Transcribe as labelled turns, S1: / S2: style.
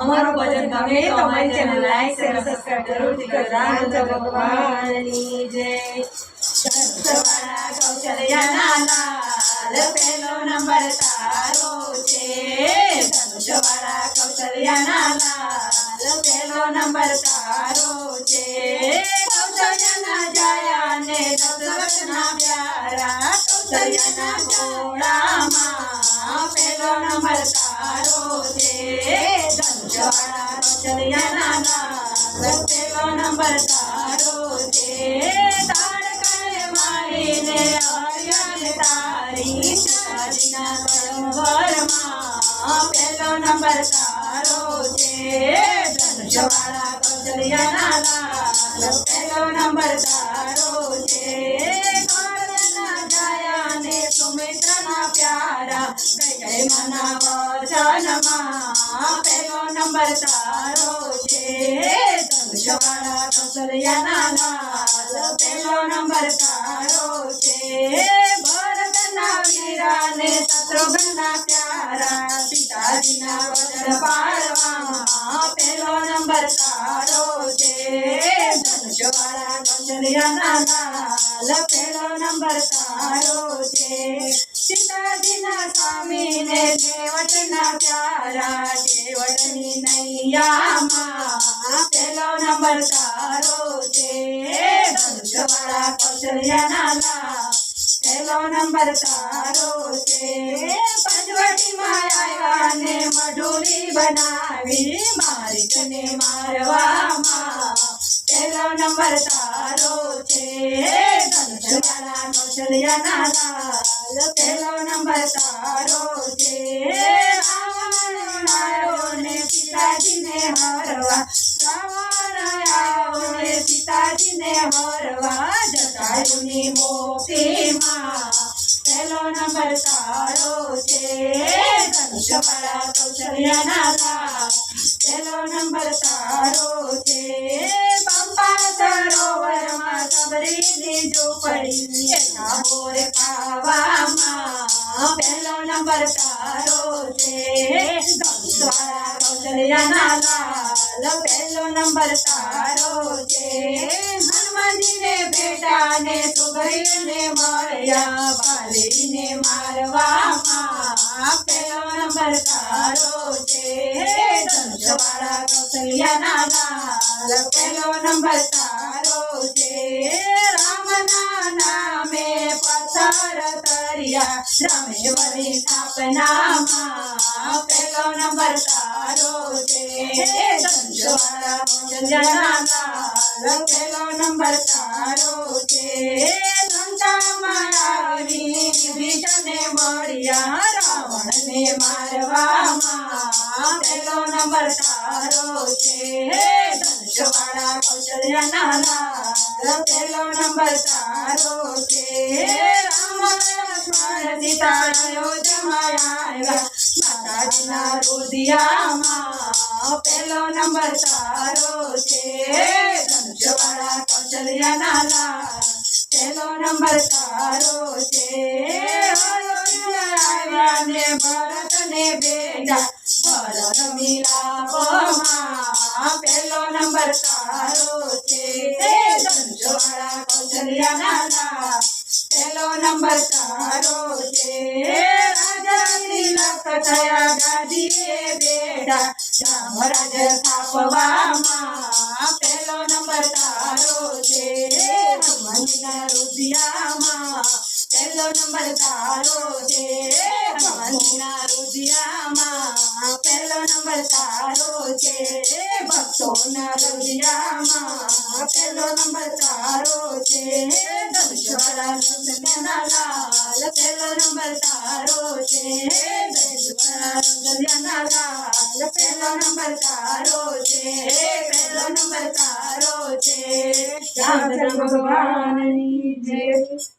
S1: અમારું ભજન ગમે તો અમારી ચેનલ લાઈક શેર સબસ્ક્રાઇબ જરૂરથી કરજો રામચંદ્ર ભગવાનની જય ધનુષવાળા કૌશલ્યાના લાલ પહેલો નંબર તારો છે ધનુષવાળા કૌશલ્યાના લાલ પહેલો નંબર તારો છે કૌશલ્યના જાયા ને દશરથના પ્યારા કૌશલ્યના ઘોડામાં પહેલો નંબર તારો છે ધનુષવાળા કૌશલ્યના લાલ પહેલો નંબર તારો છે તાડકાએ મારીને હરિયાને તારી તારીના કળવરમાં પહેલો નંબર તારો છે ધનુષવાળા કૌશલ્યના લાલ પહેલો નંબર તારો છે પહેલો નંબર તારો છે ભરતના વીરાને શત્રુઘ્નના પ્યારા સીતાજીના વચન પાળવામાં નંબર તારો છે ધનુષવાળા કૌશલ્યના લાલ પહેલો નંબર તારો છે. સીતાજીના નંબર તારો છે બનાવી મારીકને મારવામાં પહેલો નંબર તારો છે કૌશલ્યના લાલ પહેલો નંબર તારો છે રાવણ આવ્યો ને સીતાજીને હરવા રાવણ આવ્યો ને સીતાજીને હરવા જટાયુની મોતીમાં પહેલો નંબર તારો છે ધનુષવાળા કૌશલ્યના લાલ પહેલો નંબર તારો છે પહેલો નંબર તારો છે ધનુષવાળા કૌશલ્યના લાલ પહેલો નંબર તારો છે હનુમાનજીને બેટાને સુગરીને મળ્યા બાલીને મારવામાં પહેલો નંબર તારો છે ધનુષવાળા કૌશલ્યના લાલ પહેલો નંબર તારો છે રામના પથ્થર તરિયા રામેશ્વરી સ્થાપનામાં પહેલો નંબર તારો છે ધનુષવાળા કૌશલ્યના લાલ પહેલો નંબર તારો છે લંકામાં આવી વિભીષણને મળ્યા રાવણને મારવામાં પહેલો નંબર તારો છે ધનુષવાળા કૌશલ્યના લાલ પહેલો નંબર તારો છે રામ લક્ષ્મણ સીતા અયોધ્યામાં આવ્યા માતાજીના રુદિયામાં પહેલો નંબર તારો છે ધનુષવાળા કૌશલ્યના લાલ પહેલો નંબર તારો છે અયોધ્યા આવ્યા ને ભરતને બેટા ભરત મિલાપમાં પહેલો નંબર તારો છે ધનુષવાળા કૌશલ્યના લાલ પહેલો નંબર તારો છે રાજાની તિલક થયા ગાદીએ બેઠા રામ સ્થાપવામાં પહેલો નંબર તારો છે હનુમાનના રુદિયામાં પહેલો નંબર તારો છે હનુમાનના રુદિયામાં પહેલો નંબર તારો છે ભક્તોના રુદિયામાં પહેલો નંબર તારો છે ધનુષવાળા કૌશલ્યના લાલ પહેલો નંબર તારો છે ધનુષવાળા કૌશલ્યના લાલ પહેલો નંબર તારો છે પહેલો નંબર તારો છે રામચંદ્ર ભગવાનની જય